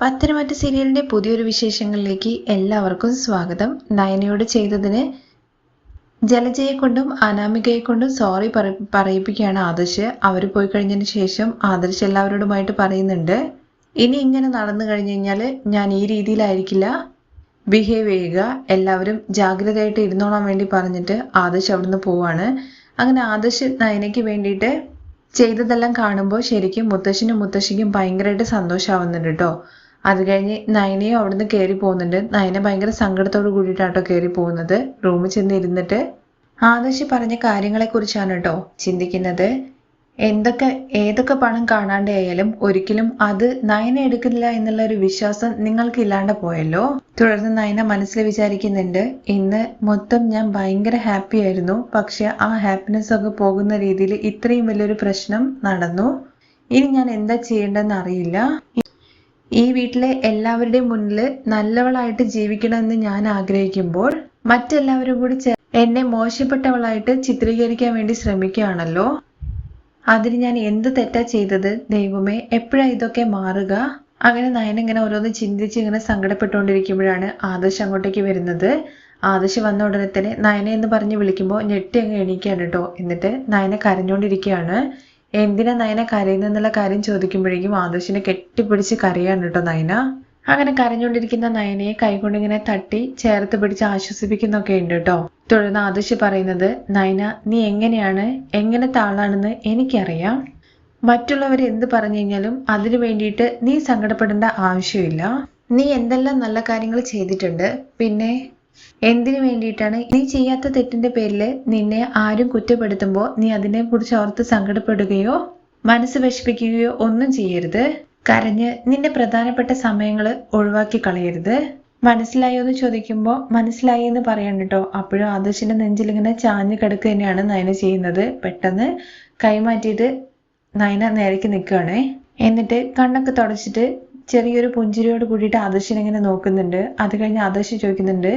പത്തനംതിട്ട സീരിയലിന്റെ പുതിയൊരു വിശേഷങ്ങളിലേക്ക് എല്ലാവർക്കും സ്വാഗതം. നയനയോട് ചെയ്തതിന് ജലജയെ കൊണ്ടും അനാമികയെ കൊണ്ടും സോറി പറയിപ്പിക്കുകയാണ് ആദർശ്. അവർ പോയി കഴിഞ്ഞതിന് ശേഷം ആദർശ് എല്ലാവരോടുമായിട്ട് പറയുന്നുണ്ട്. ഇനി ഇങ്ങനെ നടന്നു കഴിഞ്ഞു കഴിഞ്ഞാൽ ഞാൻ ഈ രീതിയിലായിരിക്കില്ല. ബിഹേവ് ചെയ്യുക. എല്ലാവരും ജാഗ്രതയായിട്ട് ഇരുന്നോളാൻ വേണ്ടി പറഞ്ഞിട്ട് ആദർശ് അവിടുന്ന് പോവാണ്. അങ്ങനെ ആദർശ് നയനയ്ക്ക് വേണ്ടിയിട്ട് ചെയ്തതെല്ലാം കാണുമ്പോൾ ശരിക്കും മുത്തശ്ശനും മുത്തശ്ശിക്കും ഭയങ്കരമായിട്ട് സന്തോഷമാവുന്നുണ്ട് കേട്ടോ അത് കഴിഞ്ഞ് നയനയും അവിടുന്ന് കയറി പോകുന്നുണ്ട്. നയന ഭയങ്കര സങ്കടത്തോട് കൂടിയിട്ടാട്ടോ കയറി പോകുന്നത്. റൂമിൽ ചെന്ന് ഇരുന്നിട്ട് ആദർശ് പറഞ്ഞ കാര്യങ്ങളെക്കുറിച്ചാണ് കേട്ടോ ചിന്തിക്കുന്നത്. എന്തൊക്കെ ഏതൊക്കെ പണം കാണാണ്ടായാലും ഒരിക്കലും അത് നയന എടുക്കുന്നില്ല എന്നുള്ള ഒരു വിശ്വാസം നിങ്ങൾക്ക് ഇല്ലാണ്ട് പോയല്ലോ? തുടർന്ന് നയന മനസ്സിൽ വിചാരിക്കുന്നുണ്ട് ഇന്ന് മൊത്തം ഞാൻ ഭയങ്കര ഹാപ്പി ആയിരുന്നു. പക്ഷെ ആ ഹാപ്പിനെസ് ഒക്കെ പോകുന്ന രീതിയിൽ ഇത്രയും വലിയൊരു പ്രശ്നം നടന്നു. ഇനി ഞാൻ എന്താ ചെയ്യേണ്ടതെന്ന് അറിയില്ല. ഈ വീട്ടിലെ എല്ലാവരുടെയും മുന്നിൽ നല്ലവളായിട്ട് ജീവിക്കണമെന്ന് ഞാൻ ആഗ്രഹിക്കുമ്പോൾ മറ്റെല്ലാവരും കൂടി എന്നെ മോശപ്പെട്ടവളായിട്ട് ചിത്രീകരിക്കാൻ വേണ്ടി ശ്രമിക്കുകയാണല്ലോ. അതിന് ഞാൻ എന്ത് തെറ്റാ ചെയ്തത്? ദൈവമേ എപ്പോഴാ ഇതൊക്കെ മാറുക? അങ്ങനെ നയൻ ഇങ്ങനെ ഓരോന്ന് ചിന്തിച്ച് ഇങ്ങനെ സങ്കടപ്പെട്ടുകൊണ്ടിരിക്കുമ്പോഴാണ് ആദർശ് അങ്ങോട്ടേക്ക് വരുന്നത്. ആദർശ് വന്ന ഉടനെ തന്നെ നയന എന്ന് പറഞ്ഞ് വിളിക്കുമ്പോൾ ഞെട്ടി അങ്ങ് എണീക്കുകയാണ് കേട്ടോ. എന്നിട്ട് നയനെ കരഞ്ഞുകൊണ്ടിരിക്കുകയാണ്. എന്തിനാ നയന കരയുന്നെന്നുള്ള കാര്യം ചോദിക്കുമ്പോഴേക്കും ആദർശിനെ കെട്ടിപ്പിടിച്ച് കരയാണ് കേട്ടോ നയന. അങ്ങനെ കരഞ്ഞുകൊണ്ടിരിക്കുന്ന നയനയെ കൈകൊണ്ട് ഇങ്ങനെ തട്ടി ചേർത്ത് പിടിച്ച് ആശ്വസിപ്പിക്കുന്നൊക്കെ ഉണ്ട് കേട്ടോ. തുടർന്ന് ആദർശ് പറയുന്നത് നയന നീ എങ്ങനെയാണ്? എങ്ങനെ ആളാണെന്ന് എനിക്കറിയാം. മറ്റുള്ളവർ എന്ത് പറഞ്ഞു കഴിഞ്ഞാലും അതിനു വേണ്ടിയിട്ട് നീ സങ്കടപ്പെടേണ്ട ആവശ്യമില്ല. നീ എന്തെല്ലാം നല്ല കാര്യങ്ങൾ ചെയ്തിട്ടുണ്ട്. പിന്നെ എന്തിനു വേണ്ടിയിട്ടാണ്? നീ ചെയ്യാത്ത തെറ്റിന്റെ പേരിൽ നിന്നെ ആരും കുറ്റപ്പെടുത്തുമ്പോൾ നീ അതിനെ കുറിച്ച് ഓർത്ത് സങ്കടപ്പെടുകയോ മനസ്സ് വിഷമിക്കുകയോ ഒന്നും ചെയ്യരുത്. കരഞ്ഞ് നിന്റെ പ്രധാനപ്പെട്ട സമയങ്ങൾ ഒഴിവാക്കി കളയരുത്. മനസ്സിലായോ എന്ന് ചോദിക്കുമ്പോൾ മനസ്സിലായി എന്ന് പറയണം കേട്ടോ. അപ്പോഴും ആദർശിന്റെ നെഞ്ചിൽ ഇങ്ങനെ ചാഞ്ഞു കിടക്കുക തന്നെയാണ് നയന ചെയ്യുന്നത്. പെട്ടെന്ന് കൈമാറ്റിയിട്ട് നയന നേരേക്ക് നിൽക്കുകയാണേ. എന്നിട്ട് കണ്ണൊക്കെ തുടച്ചിട്ട് ചെറിയൊരു പുഞ്ചിരിയോട് കൂടിയിട്ട് ആദർശിനെ ഇങ്ങനെ നോക്കുന്നുണ്ട്. അത് കഴിഞ്ഞ് ആദർശ് ചോദിക്കുന്നുണ്ട്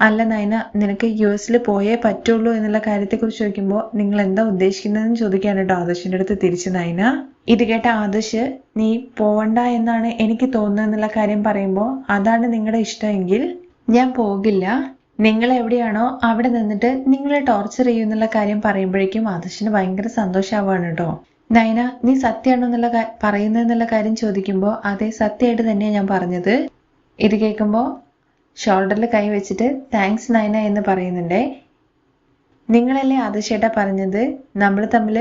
അല്ല നയന നിനക്ക് യു എസിൽ പോയേ പറ്റുള്ളൂ എന്നുള്ള കാര്യത്തെക്കുറിച്ച് ചോദിക്കുമ്പോൾ നിങ്ങൾ എന്താ ഉദ്ദേശിക്കുന്നതെന്ന് ചോദിക്കാണ് കേട്ടോ ആദർശിന്റെ അടുത്ത് തിരിച്ച് നയന. ഇത് കേട്ട ആദർശ് നീ പോവണ്ട എന്നാണ് എനിക്ക് തോന്നുന്നത് എന്നുള്ള കാര്യം പറയുമ്പോൾ അതാണ് നിങ്ങളുടെ ഇഷ്ടമെങ്കിൽ ഞാൻ പോകില്ല. നിങ്ങൾ എവിടെയാണോ അവിടെ നിന്നിട്ട് നിങ്ങളെ ടോർച്ചർ ചെയ്യുന്നുള്ള കാര്യം പറയുമ്പോഴേക്കും ആദർശിന് ഭയങ്കര സന്തോഷമാവാണ് കേട്ടോ. നയന നീ സത്യമാണോ എന്നുള്ള പറയുന്നത് പറയുന്നതെന്നുള്ള കാര്യം ചോദിക്കുമ്പോൾ അതേ സത്യമായിട്ട് തന്നെയാണ് ഞാൻ പറഞ്ഞത്. ഇത് കേൾക്കുമ്പോൾ ഷോൾഡറിൽ കൈ വെച്ചിട്ട് താങ്ക്സ് നയന എന്ന് പറയുന്നുണ്ടേ. നിങ്ങളല്ലേ ആദർശേട്ടാ പറഞ്ഞത്? നമ്മൾ തമ്മിൽ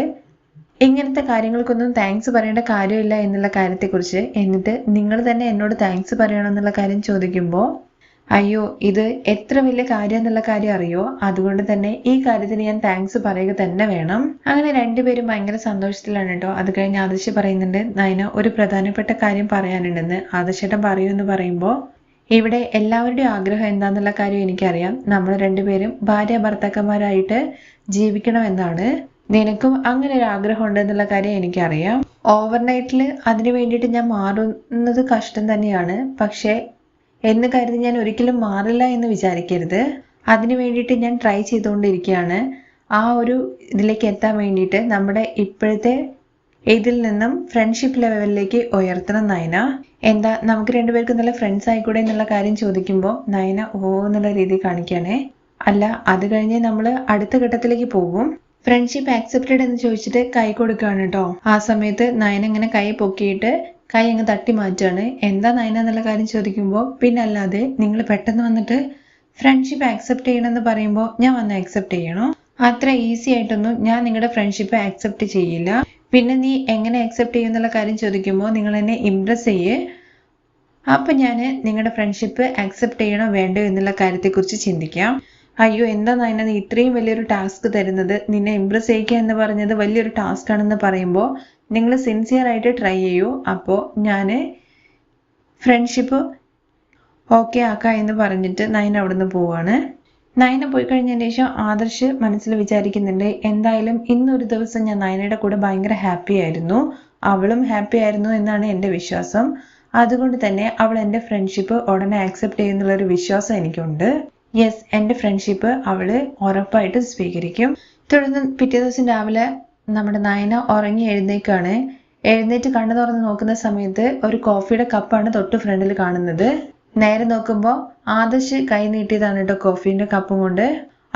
ഇങ്ങനത്തെ കാര്യങ്ങൾക്കൊന്നും താങ്ക്സ് പറയേണ്ട കാര്യമില്ല എന്നുള്ള കാര്യത്തെക്കുറിച്ച്. എന്നിട്ട് നിങ്ങൾ തന്നെ എന്നോട് താങ്ക്സ് പറയണം എന്നുള്ള കാര്യം ചോദിക്കുമ്പോൾ അയ്യോ ഇത് എത്ര വലിയ കാര്യം എന്നുള്ള കാര്യം അറിയോ? അതുകൊണ്ട് തന്നെ ഈ കാര്യത്തിന് ഞാൻ താങ്ക്സ് പറയുക തന്നെ വേണം. അങ്ങനെ രണ്ടുപേരും ഭയങ്കര സന്തോഷത്തിലാണ് കേട്ടോ. അത് കഴിഞ്ഞ് ആദർശ് പറയുന്നുണ്ട് നയന ഒരു പ്രധാനപ്പെട്ട കാര്യം പറയാനുണ്ടെന്ന്. ആദർശേട്ടൻ പറയൂ എന്ന് പറയുമ്പോൾ ഇവിടെ എല്ലാവരുടെയും ആഗ്രഹം എന്താന്നുള്ള കാര്യം എനിക്കറിയാം. നമ്മൾ രണ്ടുപേരും ഭാര്യ ഭർത്താക്കന്മാരായിട്ട് ജീവിക്കണമെന്നാണ്. നിനക്കും അങ്ങനെ ഒരു ആഗ്രഹം ഉണ്ട് എന്നുള്ള കാര്യം എനിക്കറിയാം. ഓവർനൈറ്റിൽ അതിനു വേണ്ടിയിട്ട് ഞാൻ മാറുന്നത് കഷ്ടം തന്നെയാണ്. പക്ഷേ എന്ന് കരുതി ഞാൻ ഒരിക്കലും മാറില്ല എന്ന് വിചാരിക്കരുത്. അതിനു വേണ്ടിയിട്ട് ഞാൻ ട്രൈ ചെയ്തുകൊണ്ടിരിക്കുകയാണ്. ആ ഒരു ഇതിലേക്ക് എത്താൻ വേണ്ടിയിട്ട് നമ്മുടെ ഇപ്പോഴത്തെ ഇതിൽ നിന്നും ഫ്രണ്ട്ഷിപ്പ് ലെവലിലേക്ക് ഉയർത്തണം നയന. എന്താ നമുക്ക് രണ്ടുപേർക്ക് നല്ല ഫ്രണ്ട്സ് ആയിക്കൂടെ എന്നുള്ള കാര്യം ചോദിക്കുമ്പോൾ നയന ഓ എന്നുള്ള രീതി കാണിക്കുകയാണേ. അല്ല അത് കഴിഞ്ഞ് നമ്മൾ അടുത്ത ഘട്ടത്തിലേക്ക് പോകും. ഫ്രണ്ട്ഷിപ്പ് ആക്സെപ്റ്റഡ് എന്ന് ചോദിച്ചിട്ട് കൈ കൊടുക്കുകയാണ് കേട്ടോ ആ സമയത്ത് നയന ഇങ്ങനെ കൈ പൊക്കിയിട്ട് കൈ അങ്ങ് തട്ടി മാറ്റുകയാണ്. എന്താ നയന എന്നുള്ള കാര്യം ചോദിക്കുമ്പോൾ പിന്നെ അല്ലാതെ നിങ്ങൾ പെട്ടെന്ന് വന്നിട്ട് ഫ്രണ്ട്ഷിപ്പ് ആക്സെപ്റ്റ് ചെയ്യണമെന്ന് പറയുമ്പോൾ ഞാൻ വന്ന് ആക്സെപ്റ്റ് ചെയ്യണോ? അത്ര ഈസി ആയിട്ടൊന്നും ഞാൻ നിങ്ങളുടെ ഫ്രണ്ട്ഷിപ്പ് ആക്സെപ്റ്റ് ചെയ്യില്ല. പിന്നെ നീ എങ്ങനെ ആക്സെപ്റ്റ് ചെയ്യുന്നുള്ള കാര്യം ചോദിക്കുമ്പോൾ നിങ്ങൾ എന്നെ ഇംപ്രസ് ചെയ്യേ. അപ്പൊ ഞാൻ നിങ്ങളുടെ ഫ്രണ്ട്ഷിപ്പ് ആക്സെപ്റ്റ് ചെയ്യണോ വേണ്ടോ എന്നുള്ള കാര്യത്തെക്കുറിച്ച് ചിന്തിക്കാം. അയ്യോ എന്താ നയന നീ ഇത്രയും വലിയൊരു ടാസ്ക് തരുന്നത്? നിന്നെ ഇംപ്രസ് ചെയ്യിക്കുക എന്ന് പറഞ്ഞത് വലിയൊരു ടാസ്ക് ആണെന്ന് പറയുമ്പോൾ നിങ്ങൾ സിൻസിയർ ആയിട്ട് ട്രൈ ചെയ്യൂ. അപ്പോൾ ഞാൻ ഫ്രണ്ട്ഷിപ്പ് ഓക്കെ ആക്കാം എന്ന് പറഞ്ഞിട്ട് നയന അവിടുന്ന് പോവാണ്. നയന പോയി കഴിഞ്ഞതിന് ശേഷം ആദർശ് മനസ്സിൽ വിചാരിക്കുന്നുണ്ട് എന്തായാലും ഇന്നൊരു ദിവസം ഞാൻ നയനയുടെ കൂടെ ഭയങ്കര ഹാപ്പി ആയിരുന്നു. അവളും ഹാപ്പി ആയിരുന്നു എന്നാണ് എന്റെ വിശ്വാസം. അതുകൊണ്ട് തന്നെ അവൾ എന്റെ ഫ്രണ്ട്ഷിപ്പ് ഉടനെ ആക്സെപ്റ്റ് ചെയ്യുന്നുള്ള ഒരു വിശ്വാസം എനിക്കുണ്ട്. യെസ് എന്റെ ഫ്രണ്ട്ഷിപ്പ് അവൾ ഉറപ്പായിട്ട് സ്വീകരിക്കും. തുടർന്ന് പിറ്റേ ദിവസം രാവിലെ നമ്മുടെ നയന ഉറങ്ങി എഴുന്നേക്കാണ്. എഴുന്നേറ്റ് കണ്ണു തുറന്ന് നോക്കുന്ന സമയത്ത് ഒരു കോഫിയുടെ കപ്പാണ് തൊട്ട് ഫ്രണ്ടിൽ കാണുന്നത്. നേരെ നോക്കുമ്പോൾ ആദർശ് കൈ നീട്ടിയതാണ് കേട്ടോ കോഫീന്റെ കപ്പും കൊണ്ട്.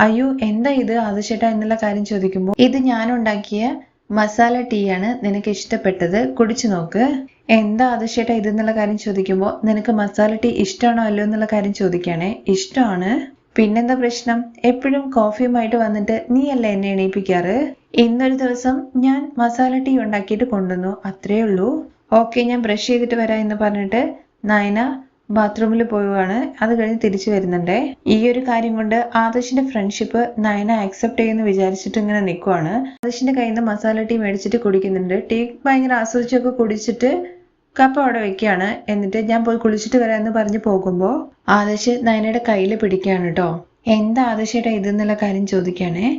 അയ്യോ എന്താ ഇത്? ആദർശേട്ടാ എന്നുള്ള കാര്യം ചോദിക്കുമ്പോൾ ഇത് ഞാൻ ഉണ്ടാക്കിയ മസാല ടീ ആണ് നിനക്ക് ഇഷ്ടപ്പെട്ടത്? കുടിച്ചു നോക്ക്. എന്താ ആദർശേട്ടാ ഇത് എന്നുള്ള കാര്യം ചോദിക്കുമ്പോൾ നിനക്ക് മസാല ടീ ഇഷ്ടമാണോ അല്ലോ എന്നുള്ള കാര്യം ചോദിക്കുകയാണേ. ഇഷ്ടമാണ് പിന്നെന്താ പ്രശ്നം? എപ്പോഴും കോഫിയുമായിട്ട് വന്നിട്ട് നീയല്ലേ എന്നെ എണീപ്പിക്കാറ്? ഇന്നൊരു ദിവസം ഞാൻ മസാല ടീ ഉണ്ടാക്കിയിട്ട് കൊണ്ടുവന്നു അത്രേ ഉള്ളൂ. ഓക്കെ ഞാൻ ബ്രഷ് ചെയ്തിട്ട് വരാം എന്ന് പറഞ്ഞിട്ട് നയന ബാത്റൂമിൽ പോവുകയാണ്. അത് കഴിഞ്ഞ് തിരിച്ചു വരുന്നുണ്ടേ. ഈ ഒരു കാര്യം കൊണ്ട് ആദർശിന്റെ ഫ്രണ്ട്ഷിപ്പ് നയന ആക്സെപ്റ്റ് ചെയ്യുമെന്ന് വിചാരിച്ചിട്ട് ഇങ്ങനെ നിൽക്കുവാണ് ആദർശിന്റെ കയ്യിൽ നിന്ന് മസാല ടീ മേടിച്ചിട്ട് കുടിക്കുന്നുണ്ട്. ടീ ഭയങ്കര ആസ്വദിച്ചൊക്കെ കുടിച്ചിട്ട് കപ്പ അവിടെ വെക്കുകയാണ് എന്നിട്ട് ഞാൻ പോയി കുളിച്ചിട്ട് വരാമെന്ന് പറഞ്ഞ് പോകുമ്പോൾ ആദർശ് നയനയുടെ കയ്യിൽ പിടിക്കുകയാണ് കേട്ടോ. എന്താ ആദർശയുടെ ഇതെന്നുള്ള കാര്യം ചോദിക്കുകയാണേ?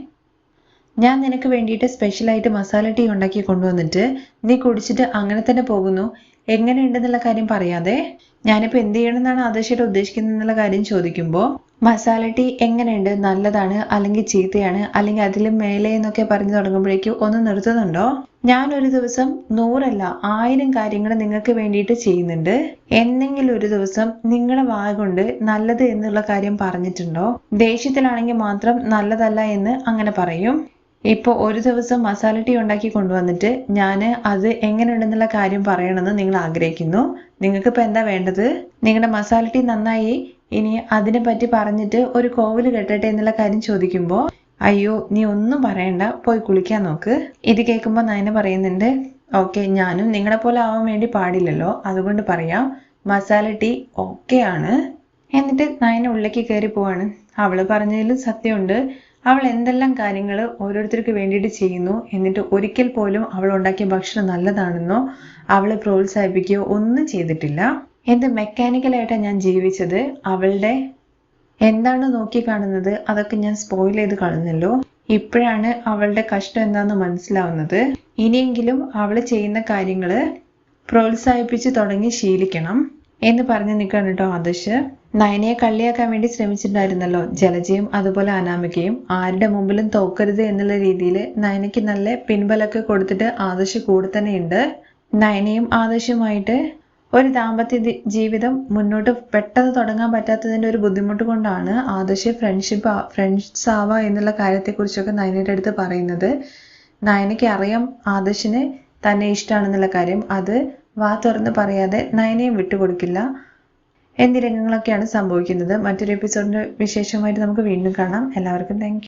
ഞാൻ നിനക്ക് വേണ്ടിയിട്ട് സ്പെഷ്യലായിട്ട് മസാല ടീ ഉണ്ടാക്കി കൊണ്ടുവന്നിട്ട് നീ കുടിച്ചിട്ട് അങ്ങനെ തന്നെ പോകുന്നു. എങ്ങനെയുണ്ടെന്നുള്ള കാര്യം പറയാതെ. ഞാനിപ്പോൾ എന്ത് ചെയ്യണമെന്നാണ് ആദർശയുടെ ഉദ്ദേശിക്കുന്നത് എന്നുള്ള കാര്യം ചോദിക്കുമ്പോൾ മസാല ടീ എങ്ങനെയുണ്ട്? നല്ലതാണ് അല്ലെങ്കിൽ ചീത്തയാണ്? അല്ലെങ്കിൽ അതിലും മേലെ എന്നൊക്കെ പറഞ്ഞു തുടങ്ങുമ്പോഴേക്കും ഒന്ന് നിർത്തുന്നുണ്ടോ? ഞാൻ ഒരു ദിവസം നൂറല്ല ആയിരം കാര്യങ്ങൾ നിങ്ങൾക്ക് വേണ്ടിയിട്ട് ചെയ്യുന്നുണ്ട്. എന്നെങ്കിലും ഒരു ദിവസം നിങ്ങളുടെ വായ കൊണ്ട് നല്ലത് എന്നുള്ള കാര്യം പറഞ്ഞിട്ടുണ്ടോ? ദേഷ്യത്തിലാണെങ്കിൽ മാത്രം നല്ലതല്ല എന്ന് അങ്ങനെ പറയും. ഇപ്പോൾ ഒരു ദിവസം മസാല ടീ ഉണ്ടാക്കി കൊണ്ടുവന്നിട്ട് ഞാൻ അത് എങ്ങനെയുണ്ടെന്നുള്ള കാര്യം പറയണമെന്ന് നിങ്ങൾ ആഗ്രഹിക്കുന്നു. നിങ്ങൾക്ക് നിങ്ങൾക്കിപ്പോൾ എന്താ വേണ്ടത്? നിങ്ങളുടെ മസാല ടീ നന്നായി ഇനി അതിനെ പറ്റി പറഞ്ഞിട്ട് ഒരു കോവിൽ കെട്ടട്ടെ എന്നുള്ള കാര്യം ചോദിക്കുമ്പോൾ അയ്യോ നീ ഒന്നും പറയണ്ട പോയി കുളിക്കാൻ നോക്ക്. ഇത് കേൾക്കുമ്പോൾ നയന പറയുന്നുണ്ട് ഓക്കെ ഞാനും നിങ്ങളെ പോലെ ആവാൻ വേണ്ടി പാടില്ലല്ലോ അതുകൊണ്ട് പറയാം മസാല ടീ ഓക്കെ ആണ്. എന്നിട്ട് നയന ഉള്ളിലേക്ക് കയറി പോവാണ്. അവൾ പറഞ്ഞതിൽ സത്യമുണ്ട്. അവൾ എന്തെല്ലാം കാര്യങ്ങൾ ഓരോരുത്തർക്ക് വേണ്ടിയിട്ട് ചെയ്യുന്നു എന്നിട്ട് ഒരിക്കൽ പോലും അവൾ ഉണ്ടാക്കിയ ഭക്ഷണം നല്ലതാണെന്നോ അവളെ പ്രോത്സാഹിപ്പിക്കുകയോ ഒന്നും ചെയ്തിട്ടില്ല. എന്ത് മെക്കാനിക്കലായിട്ടാണ് ഞാൻ ജീവിച്ചത്? അവളുടെ എന്താണ് നോക്കി കാണുന്നത്? അതൊക്കെ ഞാൻ സ്പോയിൽ ചെയ്ത് കളഞ്ഞല്ലോ. ഇപ്പോഴാണ് അവളുടെ കഷ്ടം എന്താണെന്ന് മനസ്സിലാവുന്നത്. ഇനിയെങ്കിലും അവൾ ചെയ്യുന്ന കാര്യങ്ങൾ പ്രോത്സാഹിപ്പിച്ച് തുടങ്ങി ശീലിക്കണം എന്ന് പറഞ്ഞു നിൽക്കുകയാണ് കേട്ടോ ആദർശ്. നയനയെ കള്ളിയാക്കാൻ വേണ്ടി ശ്രമിച്ചിട്ടുണ്ടായിരുന്നല്ലോ. ജലജയും അതുപോലെ അനാമികയും ആരുടെ മുമ്പിലും തോക്കരുത് എന്നുള്ള രീതിയിൽ നയനയ്ക്ക് നല്ല പിൻബലമൊക്കെ കൊടുത്തിട്ട് ആദർശ് കൂടെ തന്നെയുണ്ട്. നയനയും ആദർശുമായിട്ട് ഒരു ദാമ്പത്യ ജീവിതം മുന്നോട്ട് പെട്ടെന്ന് തുടങ്ങാൻ പറ്റാത്തതിന്റെ ഒരു ബുദ്ധിമുട്ട് കൊണ്ടാണ് ആദർശ് ഫ്രണ്ട്ഷിപ്പ് ഫ്രണ്ട്സ് ആവാ എന്നുള്ള കാര്യത്തെക്കുറിച്ചൊക്കെ നയനയുടെ അടുത്ത് പറയുന്നത്. നയനയ്ക്ക് അറിയാം ആദർശിന് തന്നെ ഇഷ്ടമാണെന്നുള്ള കാര്യം. അത് വാ തുറന്ന് പറയാതെ നയനയും വിട്ടുകൊടുക്കില്ല. എന്നീ രംഗങ്ങളൊക്കെയാണ് സംഭവിക്കുന്നത്? മറ്റൊരു എപ്പിസോഡിന്റെ വിശേഷമായിട്ട് നമുക്ക് വീണ്ടും കാണാം. എല്ലാവർക്കും താങ്ക്